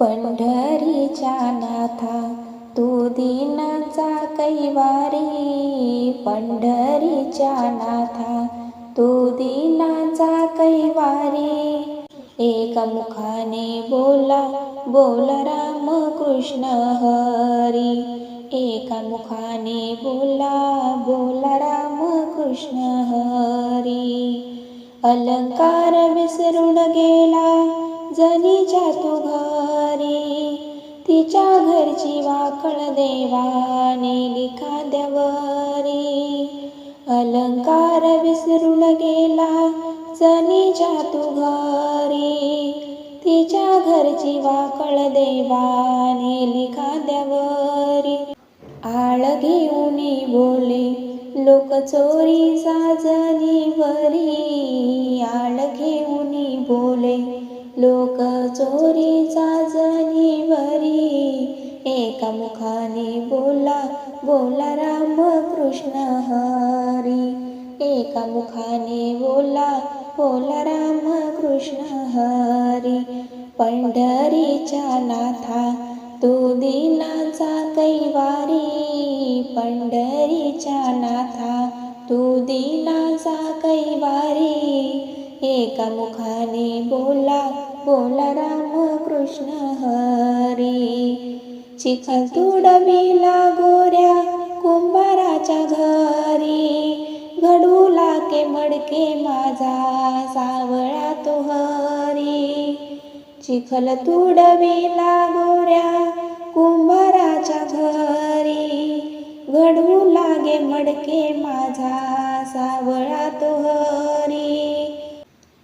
पंढरीच्या नाथा तू दीनाचा कैवारी. पंढरीच्या नाथा तू दिनाचा कैवारी. एका मुखाने बोला बोल राम कृष्ण हरी. एका मुखाने बोला बोला राम कृष्ण हरी. अलंकार विसरून गेला जनीच्या तू घरी तिच्या घरची वाकळ देवाने लिखा द्यावरी अलंकार विसरून गेला जनी तू घरी. तिच्या घरची वाकळ देवाने लिखा द्यावरी आळ घेऊन बोले लोक चोरी जनीवरी आळ घेऊन बोले लोक चोरी जनीवरी एका मुखाने बोला बोला राम कृष्ण हरी. एका मुखाने बोला बोला राम कृष्ण हरी. पंढरीच्या नाथा तू दिनाचा कैवारी. पंढरीच्या नाथा तू दिनाचा कैवारी एका मुखाने बोला बोला राम कृष्ण हरी. चिखल तुडविला गोऱ्या कुंभाराच्या घरी. घडू लाके मडके माझा सावळा तो हरी. चिखल तुडविला गोऱ्या कुंभाराच्या घरी. घडवू लागे मडके माझा सावळा तो हरी.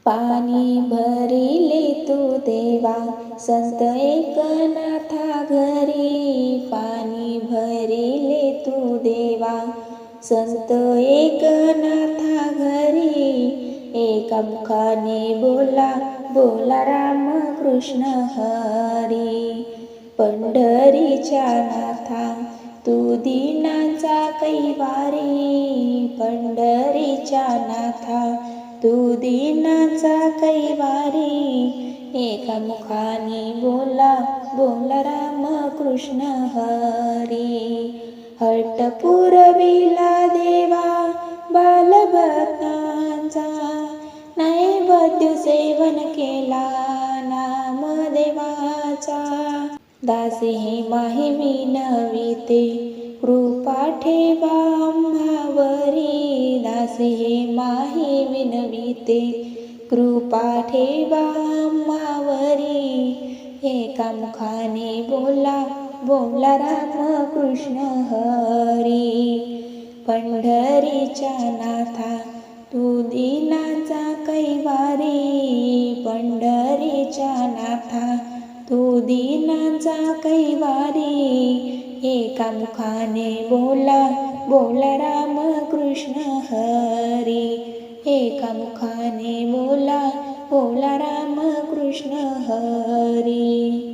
पाणी भरिले तू देवा संत एकनाथा घरी. पाणी भरिले तू देवा संत एकनाथा घरी. एका मुखाने बोला बोला राम कृष्ण हरी. पंढरीच्या नाथा तू दिनाचा कैवारी. पंढरीच्या नाथा तू दिनाचा कैवारी एका मुखाने बोला बोला राम कृष्ण हरी. हट पुरविला देवा बालभक्तांचा नैवेद्य सेवन केला नाम देवाचा. दासी हे माही विनविते कृपा ठेवा विनविते कृपा ठेवा आम्हावरी एका मुखाने बोला बोला राम कृष्ण हरी. पंढरीच्या नाथा तू दिनाचा कैवारी. पंढरीच्या नाथा तू दिनाचा कैवारी. एका मुखाने बोला बोला राम कृष्ण हरी. एका मुखाने बोला बोला राम कृष्ण हरी.